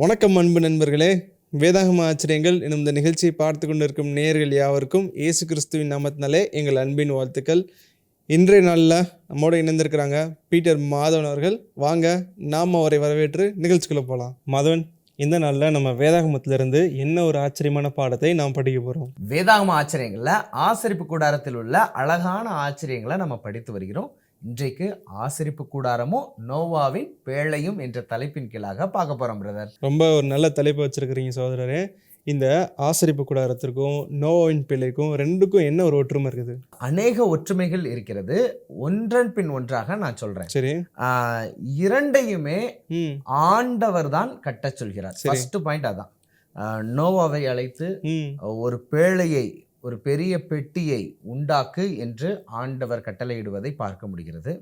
வணக்கம் அன்பு நண்பர்களே. வேதாகம ஆச்சரியங்கள் எனும் இந்த நிகழ்ச்சியை பார்த்து கொண்டிருக்கும் நேயர்கள் யாவருக்கும் இயேசு கிறிஸ்துவின் நாமத்தினாலே எங்கள் அன்பின் வாழ்த்துக்கள். இன்றைய நாளில் நம்மோடு இணைந்திருக்கிறாங்க பீட்டர் மாதவன் அவர்கள். வாங்க நாம் அவரை வரவேற்று நிகழ்ச்சிக்குள்ளே போகலாம் மாதவன் இந்த நாளில் நம்ம வேதாகமத்திலிருந்து என்ன ஒரு ஆச்சரியமான பாடத்தை நாம் படிக்க போகிறோம் வேதாகம ஆச்சரியங்களில் ஆசரிப்பு கூடாரத்தில் உள்ள அழகான ஆச்சரியங்களை நம்ம படித்து வருகிறோம். இன்றைக்கு ஆசரிப்பு கூடாரமும் நோவாவின் பேழையும் என்ற தலைப்பின் கீழாக பார்க்க போறோம் பிரதர் ரொம்ப ஒரு நல்ல தலைப்பு வச்சுருக்கிறீங்க சகோதரரே. இந்த ஆசரிப்பு கூடாரத்திற்கும் நோவின் பிள்ளைக்கும் ரெண்டுக்கும் என்ன ஒரு ஒற்றுமை இருக்குது? அநேக ஒற்றுமைகள் இருக்கிறது. ஒன்றன் பின் ஒன்றாக நான் சொல்றேன். சரி. இரண்டையுமே ஆண்டவர் தான் கட்டச் சொல்கிறார். ஃபர்ஸ்ட் பாயிண்ட் அதான். நோவாவை அழைத்து ஒரு பேழையை ஒரு பெரிய பெட்டியை உண்டாக்கு என்று ஆண்டவர் கட்டளையிடுவதை பார்க்க முடிகிறது.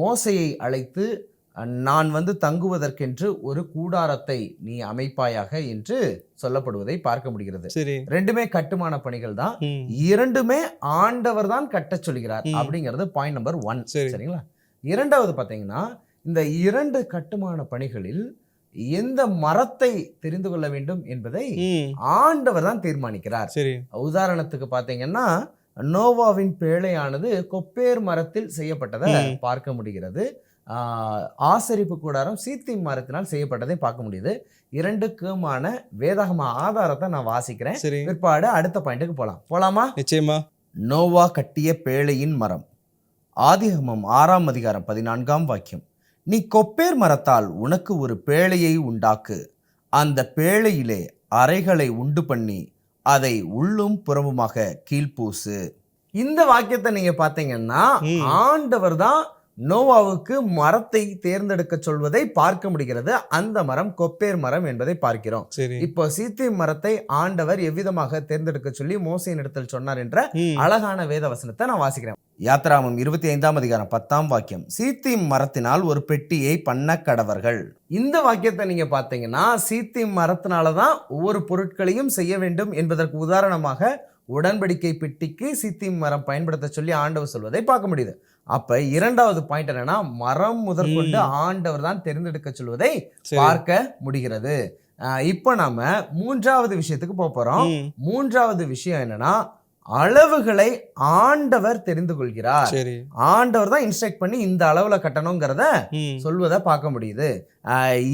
மோசையை அழைத்து நான் வந்து தங்குவதற்கென்று ஒரு கூடாரத்தை நீ அமைப்பாயாக என்று சொல்லப்படுவதை பார்க்க முடிகிறது. ரெண்டுமே கட்டுமான பணிகள் தான். இரண்டுமே ஆண்டவர் தான் கட்டச் சொல்கிறார். அப்படிங்கிறது பாயிண்ட் நம்பர் ஒன் சரி. சரிங்களா? இரண்டாவது பார்த்தீங்கன்னா இந்த இரண்டு கட்டுமான பணிகளில் எந்த மரத்தை தெரிந்து கொள்ள வேண்டும் என்பதை ஆண்டவர் தான் தீர்மானிக்கிறார். சரி. உதாரணத்துக்கு பார்த்தீங்கன்னா நோவாவின் பேழையானது கொப்பேர் மரத்தில் செய்யப்பட்டதை. பார்க்க முடிகிறது. ஆசரிப்பு கூடாரம் சீத்தி மரத்தினால் செய்யப்பட்டதை பார்க்க முடியுது. இரண்டுக்குமான வேதாகம ஆதாரத்தை நான் வாசிக்கிறேன். பிற்பாடு அடுத்த பாயிண்ட்டுக்கு போலாம். போலாமா? நிச்சயமா. நோவா கட்டிய பேழையின் மரம். ஆதிகமம் ஆறாம் அதிகாரம் பதினான்காம் வாக்கியம். நீ கொப்பேர் மரத்தால் உனக்கு ஒரு பேழையை உண்டாக்கு அந்த பேழையிலே அறைகளை உண்டு பண்ணி அதை உள்ளும் புறமுமாக கீழ்ப்பூசு இந்த வாக்கியத்தை நீங்க பார்த்தீங்கன்னா ம். ஆண்டவர் தான் நோவாவுக்கு மரத்தை தேர்ந்தெடுக்க சொல்வதை பார்க்க முடிகிறது. அந்த மரம் கொப்பேர் மரம் என்பதை பார்க்கிறோம். இப்போ சீத்தி மரத்தை ஆண்டவர் எவ்விதமாக தேர்ந்தெடுக்க சொல்லி மோசையின் இடத்தில் சொன்னார் என்ற அழகான வேத வசனத்தை நான் வாசிக்கிறேன். யாத்ராமம் இருபத்தி ஐந்தாம் அதிகாரம் பத்தாம் வாக்கியம். சீத்தி மரத்தினால் ஒரு பெட்டியை பண்ண கடவர்கள். இந்த வாக்கியத்தை நீங்க பார்த்தீங்கன்னா சீத்தி மரத்தினால தான் ஒவ்வொரு பொருட்களையும் செய்ய வேண்டும் என்பதற்கு உதாரணமாக உடன்படிக்கை பெட்டிக்கு சீத்தி மரம் பயன்படுத்த சொல்லி ஆண்டவர் சொல்வதை பார்க்க முடியுது. அப்ப இரண்டாவது பாயிண்ட் என்னன்னா மரம் முதற்கொண்டு. ஆண்டவர் தான் தேர்ந்தெடுக்க சொல்வதை பார்க்க முடிகிறது. இப்போ நாம மூன்றாவது விஷயத்துக்கு போக போறோம். மூன்றாவது விஷயம் என்னன்னா அளவுகளை ஆண்டவர் தெரிந்து கொள்கிறார். ஆண்டவர் தான் இன்ஸ்ட்ரக்ட் பண்ணி இந்த அளவுல கட்டணுங்கிறத சொல்வதை பார்க்க முடியுது.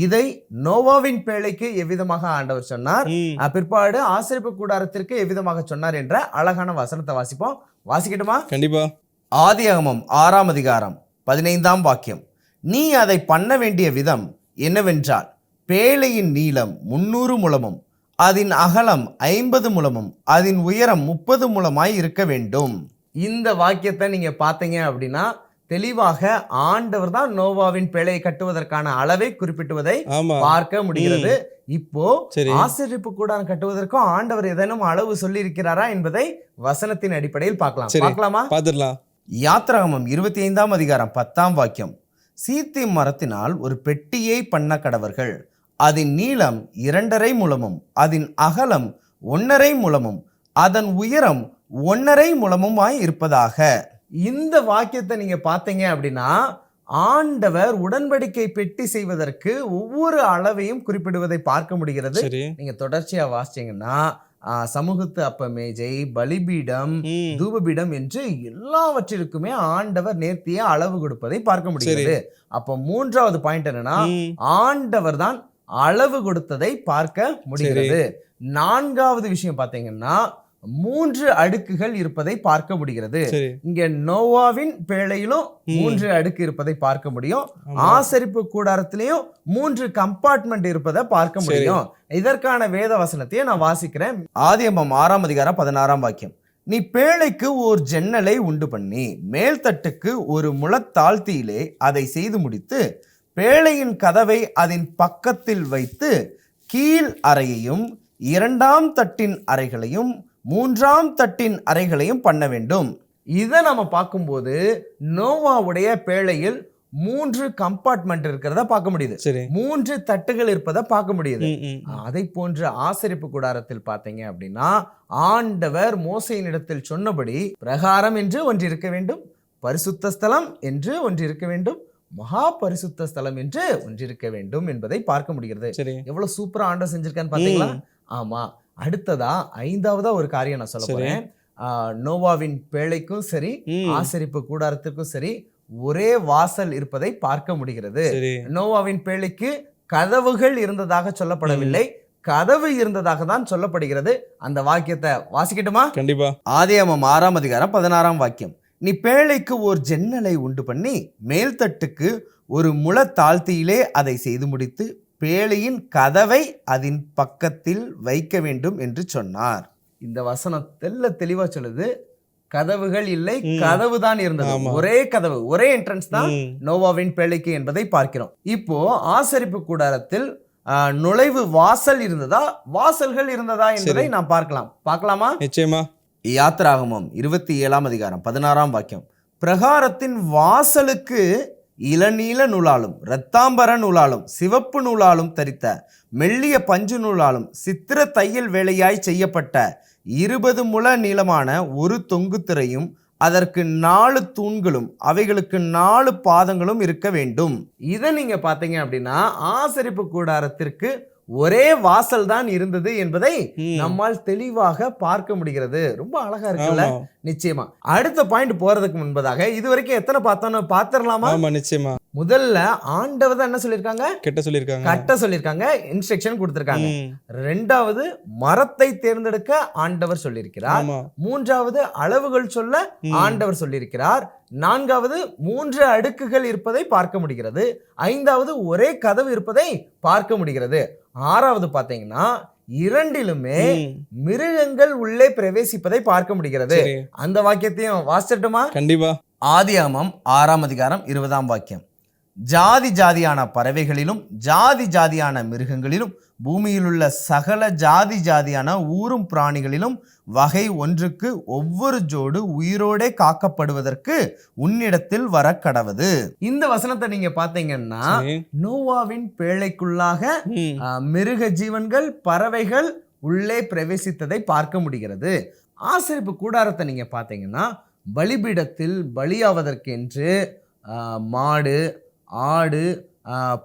இதை நோவாவின் பேழைக்கு எவ்விதமாக ஆண்டவர் சொன்னார்? பிற்பாடு ஆசிரியப்பு கூடாரத்திற்கு எவ்விதமாக சொன்னார் என்ற அழகான வசனத்தை வாசிப்போம். வாசிக்கட்டுமா? கண்டிப்பா. ஆதியாகமம் ஆறாம் அதிகாரம் பதினைந்தாம் வாக்கியம். நீ அதை பண்ண வேண்டிய விதம் என்னவென்றால் பேழையின் நீளம் முன்னூறு முழமும் அதன் அகலம் ஐம்பது முழமும் அதன் உயரம் முப்பது முழமாய் இருக்க வேண்டும். இந்த வாக்கியத்தை நீங்க பார்த்தீங்க அப்படின்னா தெளிவாக ஆண்டவர் தான் நோவாவின் பேழையை கட்டுவதற்கான அளவை குறிப்பிட்டுவதை பார்க்க முடிகிறது. இப்போ சரி. ஆசிரியப்பு கூடாரம் கட்டுவதற்கும் ஆண்டவர் ஏதேனும் அளவு சொல்லி இருக்கிறாரா என்பதை வசனத்தின் அடிப்படையில் பார்க்கலாம். பார்க்கலாமா? பாத்துடலாம் யாத்ராகமம் இருபத்தி ஐந்தாம் அதிகாரம் பத்தாம் வாக்கியம். சீத்தி மரத்தினால் ஒரு பெட்டியை பண்ண கடவர்கள். அதன் நீளம் இரண்டரை முழமும் அதன் அகலம் ஒன்னரை முழமும் அதன் உயரம் ஒன்னரை முழமுமாய் இருப்பதாக. இந்த வாக்கியத்தை நீங்க பார்த்தீங்க அப்படின்னா ஆண்டவர் உடன்படிக்கை பெட்டி செய்வதற்கு ஒவ்வொரு அளவையும் குறிப்பிடுவதை பார்க்க முடிகிறது. நீங்க தொடர்ச்சியா வாசிச்சீங்கன்னா சமூகத்து அப்ப மேஜை பலிபீடம் தூபபீடம் என்று எல்லாவற்றிற்குமே ஆண்டவர் நேர்த்திய அளவு கொடுப்பதை பார்க்க முடிகிறது. அப்போ மூன்றாவது பாயிண்ட் என்னன்னா ஆண்டவர் தான் அளவு கொடுத்ததை பார்க்க முடிகிறது. நான்காவது விஷயம் பார்த்தீங்கன்னா மூன்று அடுக்குகள் இருப்பதை பார்க்க முடிகிறது. இங்க நோவாவின் பேழையிலும். மூன்று அடுக்கு இருப்பதை பார்க்க முடியும். ஆசரிப்பு கூடாரத்திலையும் மூன்று கம்பார்ட்மெண்ட் இருப்பதை பார்க்க. முடியும். இதற்கான வேத வசனத்தையே நான் வாசிக்கிறேன். ஆதியமம் ஆறாம் அதிகாரம் பதினாறாம் வாக்கியம். நீ பேழைக்கு ஓர் ஜன்னலை உண்டு பண்ணி மேல்தட்டுக்கு ஒரு முழத்தாழ்த்தியிலே அதை செய்து முடித்து பேழையின் கதவை அதன் பக்கத்தில் வைத்து கீழ் அறையையும் இரண்டாம் தட்டின் அறைகளையும் மூன்றாம் தட்டின் அறைகளையும் பண்ண வேண்டும். இதை நம்ம பார்க்கும்போது நோவாவுடைய பேழையில் மூன்று கம்பார்ட்மெண்ட் இருக்கிறத பார்க்க முடியுது. மூன்று தட்டுகள் இருப்பதை பார்க்க முடியுது. அதை போன்ற ஆசரிப்பு கூடாரத்தில் பார்த்தீங்க அப்படின்னா ஆண்டவர் மோசையின் இடத்தில் சொன்னபடி பிரகாரம் என்று ஒன்று இருக்க வேண்டும் பரிசுத்த ஸ்தலம் என்று ஒன்று இருக்க வேண்டும் மகா பரிசுத்த ஸ்தலம் என்று ஒன்றிருக்க வேண்டும் என்பதை பார்க்க முடிகிறது. எவ்வளவு சூப்பரா ஆண்டவர் செஞ்சிருக்கான்னு பாத்தீங்களா? ஆமா. அடுத்ததா ஐந்தாவதா ஒரு காரியம் நான் சொல்ல சரி. போறேன். ஆஹ், நோவாவின் பேழைக்கும் சரி ஆசரிப்பு கூடாரத்திற்கும் சரி ஒரே வாசல் இருப்பதை பார்க்க முடிகிறது. நோவாவின் பேழைக்கு கதவுகள் இருந்ததாக சொல்லப்படவில்லை. கதவு இருந்ததாக தான் சொல்லப்படுகிறது. அந்த வாக்கியத்தை வாசிக்கட்டுமா? கண்டிப்பா. ஆதியாமம் ஆறாம் அதிகாரம் பதினாறாம் வாக்கியம். நீ பேழைக்கு ஓர் ஜன்னலை உண்டு பண்ணி மேல்தட்டுக்கு ஒரு முள தாழ்த்தியிலே அதை செய்து முடித்து பேழையின் கதவை அதன் பக்கத்தில் வைக்க வேண்டும் என்று சொன்னார். இந்த வசனம் தெல்ல தெளிவா சொல்லுது. கதவுகள் இல்லை. கதவு தான் இருந்தது. ஒரே கதவு ஒரே என்ட்ரன்ஸ் தான் நோவாவின் பேழைக்கு என்பதை பார்க்கிறோம். இப்போ ஆசரிப்பு கூடாரத்தில் நுழைவு வாசல் இருந்ததா? வாசல்கள் இருந்ததா என்பதை நாம் பார்க்கலாம். பார்க்கலாமா? நிச்சயமா. யாத்திராகமம் இருபத்தி ஏழாம் அதிகாரம் பதினாறாம் வாக்கியம். பிரகாரத்தின் வாசலுக்கு இளநீல நூலாலும் இரத்தாம்பர நூலாலும் சிவப்பு நூலாலும் தரித்த மெல்லிய பஞ்சு நூலாலும் சித்திர தையல் வேலையாய் செய்யப்பட்ட இருபது முழ நீளமான ஒரு தொங்கு திரையும் அதற்கு நாலு தூண்களும் அவைகளுக்கு நாலு பாதங்களும் இருக்க வேண்டும். இதை நீங்கள் பார்த்தீங்க அப்படின்னா ஆசரிப்பு கூடாரத்திற்கு ஒரே வாசல் தான் இருந்தது என்பதை நம்மால் தெளிவாக பார்க்க முடிகிறது. ரொம்ப அழகா இருக்குல்ல? நிச்சயமா. அடுத்த பாயிண்ட் போறதுக்கு முன்பதாக இது வரைக்கும் எத்தனை பார்த்தோம்னு பாத்திரலாமா நிச்சயமா. முதல்ல ஆண்டவர் தான் என்ன சொல்லியிருக்காங்க? கெட்ட சொல்லியிருக்காங்க. கட்ட சொல்லியிருக்காங்க. இன்ஸ்ட்ரக்ஷன் கொடுத்திருக்காங்க. ரெண்டாவது மரத்தை தேர்ந்தெடுக்க ஆண்டவர் சொல்லியிருக்கிறார். மூன்றாவது அளவுகள் சொல்ல ஆண்டவர் சொல்லியிருக்கிறார். நான்காவது மூன்று அடுக்குகள் இருப்பதை பார்க்க முடிகிறது. ஐந்தாவது ஒரே கதவு இருப்பதை பார்க்க முடிகிறது. ஆறாவது பாத்தீங்கன்னா இரண்டிலுமே மிருகங்கள் உள்ளே பிரவேசிப்பதை பார்க்க முடிகிறது. அந்த வாக்கியத்தையும் வாசிச்சிட்டுமா கண்டிப்பா. ஆதியாமம் ஆறாம் அதிகாரம் இருபதாம் வாக்கியம். ஜாதி ஜாதியான பறவைகளிலும் ஜாதி ஜாதியான மிருகங்களிலும் பூமியில் உள்ள சகல ஜாதி ஜாதியான ஊரும் பிராணிகளிலும் வகை ஒன்றுக்கு ஒவ்வொரு ஜோடு உயிரோடே காக்கப்படுவதற்கு உன்னிடத்தில் வர கடவது. இந்த வசனத்தை நீங்க பாத்தீங்கன்னா. நோவாவின் பேழைக்குள்ளாக மிருக ஜீவன்கள் பறவைகள் உள்ளே பிரவேசித்ததை பார்க்க முடிகிறது. ஆசரிப்பு கூடாரத்தை நீங்க பார்த்தீங்கன்னா பலிபீடத்தில் பலியாவதற்கென்று மாடு ஆடு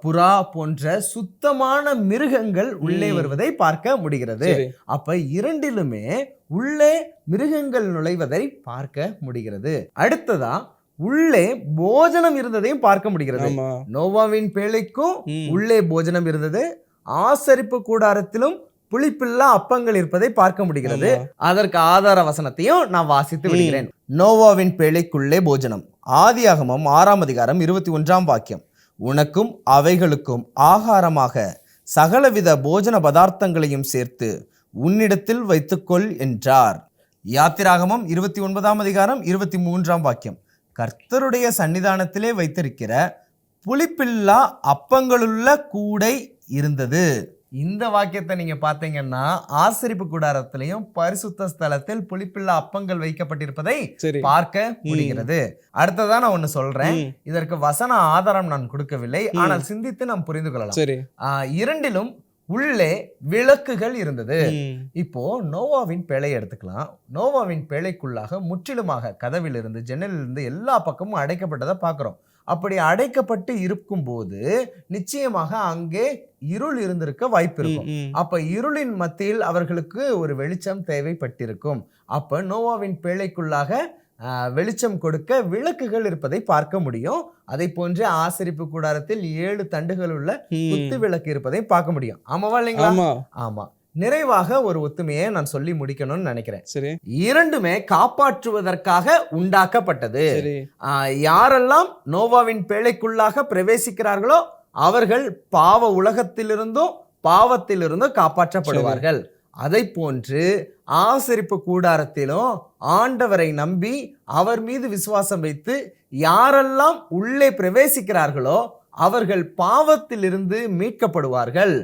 புறா போன்ற சுத்தமான மிருகங்கள் உள்ளே. வருவதை பார்க்க முடிகிறது. அப்ப இரண்டிலுமே உள்ளே மிருகங்கள் நுழைவதை பார்க்க முடிகிறது. அடுத்ததா உள்ளே போஜனம் இருந்ததையும் பார்க்க முடிகிறது. நோவாவின் பேழைக்கும் உள்ளே போஜனம் இருந்தது. ஆசரிப்பு கூடாரத்திலும் புளிப்பில்லா அப்பங்கள் இருப்பதை பார்க்க முடிகிறது. அதற்கு ஆதார வசனத்தையும் நான் வாசித்து விடுகிறேன். நோவாவின் பேழைக்குள்ளே போஜனம். ஆதியாகமம் ஆறாம் அதிகாரம் இருபத்தி ஒன்றாம் வாக்கியம். உனக்கும் அவைகளுக்கும் ஆகாரமாக சகலவித போஜன பதார்த்தங்களையும் சேர்த்து உன்னிடத்தில் வைத்துக்கொள் என்றார். யாத்திராகமம் இருபத்தி ஒன்பதாம் அதிகாரம் இருபத்தி மூன்றாம் வாக்கியம். கர்த்தருடைய சன்னிதானத்திலே வைத்திருக்கிற புளிப்பில்லா அப்பங்களுள்ள கூடை இருந்தது. இந்த வாக்கியத்தை நீங்க பாத்தீங்கன்னா ஆசரிப்பு கூடாரத்திலையும் பரிசுத்த ஸ்தலத்தில் புளிப்பில்லா அப்பங்கள் வைக்கப்பட்டிருப்பதை பார்க்க முடிகிறது. அடுத்ததா நான் ஒண்ணு சொல்றேன். இதற்கு வசன ஆதாரம் நான் கொடுக்கவில்லை. ஆனால் சிந்தித்து நாம் புரிந்து கொள்ளலாம். இரண்டிலும் உள்ளே விளக்குகள் இருந்தது. இப்போ நோவாவின் பேழை எடுத்துக்கலாம். நோவாவின் பேழைக்குள்ளாக முற்றிலுமாக கதவிலிருந்து ஜன்னலிலிருந்து எல்லா பக்கமும் அடைக்கப்பட்டதை பார்க்குறோம். அப்படி அடைக்கப்பட்டு இருக்கும்போது நிச்சயமாக அங்கே இருள் இருந்திருக்க வாய்ப்பு இருக்கும். அப்ப இருளின் மத்தியில் அவர்களுக்கு ஒரு வெளிச்சம் தேவைப்பட்டிருக்கும். அப்ப நோவாவின் பேழைக்குள்ளாக ஆஹ், வெளிச்சம் கொடுக்க விளக்குகள் இருப்பதை பார்க்க முடியும். அதை போன்று ஆசரிப்பு கூடாரத்தில் ஏழு தண்டுகள் உள்ள குத்து விளக்கு இருப்பதை பார்க்க முடியும். ஆமாவா இல்லைங்களா? ஆமா. நிறைவாக ஒரு ஒத்துமையை நான் சொல்லி முடிக்கணும்னு நினைக்கிறேன். சரி. இரண்டுமே காப்பாற்றுவதற்காக உண்டாக்கப்பட்டது. யாரெல்லாம் நோவாவின் பேழைக்குள்ளாக பிரவேசிக்கிறார்களோ அவர்கள் பாவ உலகத்திலிருந்தும் பாவத்திலிருந்தும் காப்பாற்றப்படுவார்கள். அதை போன்று ஆசரிப்பு கூடாரத்திலும் ஆண்டவரை நம்பி அவர் மீது விசுவாசம் வைத்து யாரெல்லாம் உள்ளே பிரவேசிக்கிறார்களோ அவர்கள் பாவத்திலிருந்து மீட்கப்படுவார்கள்.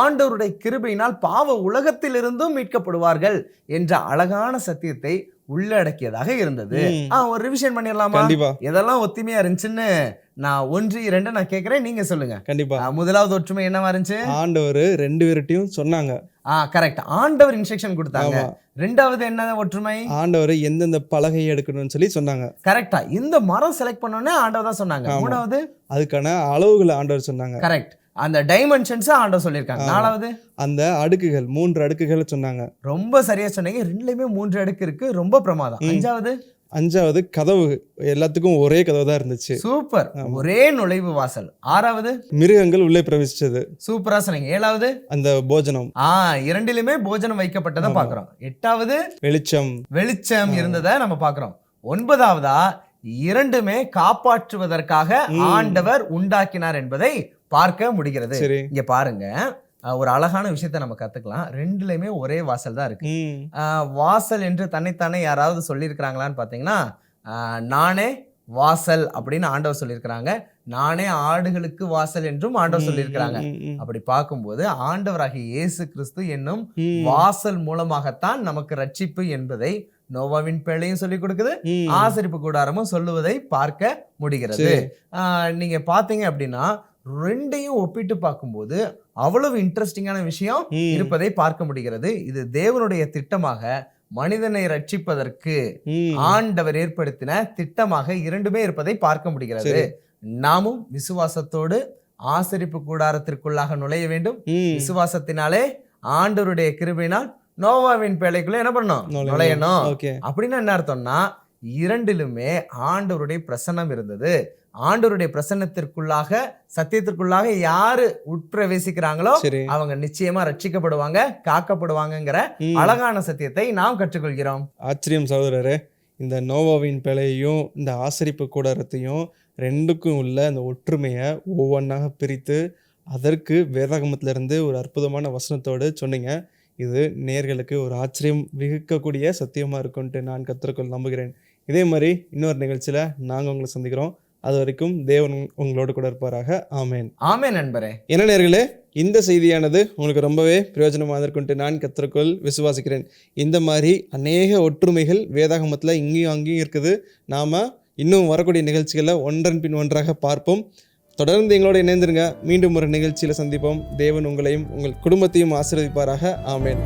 ஆண்டவருடைய கிருபையினால் பாவ உலகத்திலிருந்தும் மீட்கப்படுவார்கள் என்ற அழகான சத்தியத்தை உள்ளடக்கியதாக இருந்தது. ஒரு ரிவிஷன் பண்ணிடலாமா? எதெல்லாம் ஒத்துமையா இருந்துச்சுன்னு நான் ஒன்று இரண்டு நான் கேட்கறேன். நீங்க சொல்லுங்க. கண்டிப்பா. முதலாவது ஒற்றுமை என்னவா இருந்துச்சு? ஆண்டவர் ரெண்டு பேர்ட்டையும் சொன்னாங்க. ஆ கரெக்ட் ஆண்டவர் இன்ஸ்ட்ரக்ஷன் கொடுத்தாங்க. ரெண்டாவது என்ன ஒற்றுமை? ஆண்டவர் எந்தெந்த பலகையை எடுக்கணும்னு சொல்லி சொன்னாங்க. கரெக்டா இந்த மரம் செலக்ட் பண்ணோன்னே ஆண்டவர் தான் சொன்னாங்க. மூணாவது? அதுக்கான அளவுகளை ஆண்டவர் சொன்னாங்க. கரெக்ட் அந்த டைமென்ஷன்ஸ் ஆண்டவர் சொல்லியிருக்காங்க. நாலாவது? அந்த அடுக்குகள் மூன்று அடுக்குகள் சொன்னாங்க. ரொம்ப சரியா சொன்னீங்க. ரெண்டுலயுமே மூன்று அடுக்கு இருக்கு. ரொம்ப பிரமாதம். அஞ்சாவது? அஞ்சாவது கதவு. எல்லாத்துக்கும் ஒரே கதவு தான் இருந்துச்சு. சூப்பர். ஒரே நுழைவு வாசல். ஆறாவது? மிருகங்கள் உள்ளே பிரவேசிச்சது. சூப்பரா சொன்னீங்க. ஏழாவது? அந்த போஜனம். ஆ இரண்டிலுமே போஜனம் வைக்கப்பட்டதை. பாக்குறோம் எட்டாவது? வெளிச்சம். வெளிச்சம். இருந்ததை நம்ம பாக்குறோம் ஒன்பதாவதா? இரண்டுமே காப்பாற்றுவதற்காக. ஆண்டவர் உண்டாக்கினார் என்பதை பார்க்க முடிகிறது. இங்க பாருங்க. ஒரு அழகான விஷயத்த நம்ம கத்துக்கலாம். ரெண்டுலயுமே ஒரே வாசல் தான் இருக்கு. வாசல் என்று தன்னைத்தானே யாராவது சொல்லியிருக்கிறாங்களான்னு பார்த்தீங்கன்னா அஹ், நானே வாசல் அப்படின்னு ஆண்டவர் சொல்லியிருக்கிறாங்க. நானே ஆடுகளுக்கு வாசல் என்றும் ஆண்டவர் சொல்லியிருக்கிறாங்க. அப்படி பார்க்கும்போது ஆண்டவராகிய இயேசு கிறிஸ்து என்னும் வாசல் மூலமாகத்தான் நமக்கு ரட்சிப்பு என்பதை நோவாவின் பிள்ளையும் சொல்லிக் கொடுக்குது. ஆசரிப்பு கூடாரமும் சொல்லுவதை பார்க்க முடிகிறது நீங்க பாத்தீங்க அப்படின்னா ரெண்டையும் ஒப்பிட்டு பார்க்கும்போது அவ்வளவு இன்ட்ரெஸ்டிங்கான விஷயம் இருப்பதை பார்க்க முடிகிறது இது தேவனுடைய திட்டமாக மனிதனை ரட்சிப்பதற்கு. ஆண்டவர் ஏற்படுத்தின திட்டமாக இரண்டுமே இருப்பதை பார்க்க முடிகிறது. நாமும் விசுவாசத்தோடு ஆசரிப்பு கூடாரத்திற்குள்ளாக நுழைய வேண்டும். விசுவாசத்தினாலே ஆண்டவருடைய கிருபையினால் நோவாவின் பேழைக்குள்ள என்ன பண்ணணும்? நுழையணும். அப்படின்னா என்ன அர்த்தம்னா இரண்டிலுமே ஆண்டவருடைய பிரசன்னம் இருந்தது. ஆண்டவருடைய பிரசன்னத்திற்குள்ளாக சத்தியத்திற்குள்ளாக யாரு உட்பிரவேசிக்கிறாங்களோ அவங்க நிச்சயமா ரட்சிக்கப்படுவாங்க காக்கப்படுவாங்கங்கிற. அழகான சத்தியத்தை நாம் கற்றுக்கொள்கிறோம். ஆச்சரியம் சகோதரரே இந்த நோவாவின் பிழையையும் இந்த ஆசரிப்பு கூடாரத்தையும் ரெண்டுக்கும் உள்ள அந்த ஒற்றுமையை ஒவ்வொன்றாக பிரித்து அதற்கு வேதாகமத்துல இருந்து ஒரு அற்புதமான வசனத்தோடு சொன்னீங்க. இது நேர்களுக்கு ஒரு ஆச்சரியம் விகுக்கக்கூடிய சத்தியமாக இருக்கும்ன்ட்டு நான் கத்திரக்குள் நம்புகிறேன். இதே மாதிரி இன்னொரு நிகழ்ச்சியில் நாங்கள் உங்களை சந்திக்கிறோம். அது வரைக்கும் தேவன் உங்களோடு கூட இருப்பாராக. ஆமேன். ஆமே நண்பரே. என்ன நேர்களே இந்த செய்தியானது உங்களுக்கு ரொம்பவே பிரயோஜனமாக இருக்கும்ட்டு நான் கத்திரக்குள் விசுவாசிக்கிறேன். இந்த மாதிரி அநேக ஒற்றுமைகள் வேதாகமத்தில் இங்கேயும் அங்கேயும் இருக்குது. நாம் இன்னும் வரக்கூடிய நிகழ்ச்சிகளை ஒன்றன் பின் ஒன்றாக பார்ப்போம். தொடர்ந்து எங்களோட இணைந்திருங்க. மீண்டும் ஒரு நிகழ்ச்சியில் சந்திப்போம். தேவன் உங்களையும் உங்கள் குடும்பத்தையும் ஆசீர்வதிப்பாராக. ஆமேன்.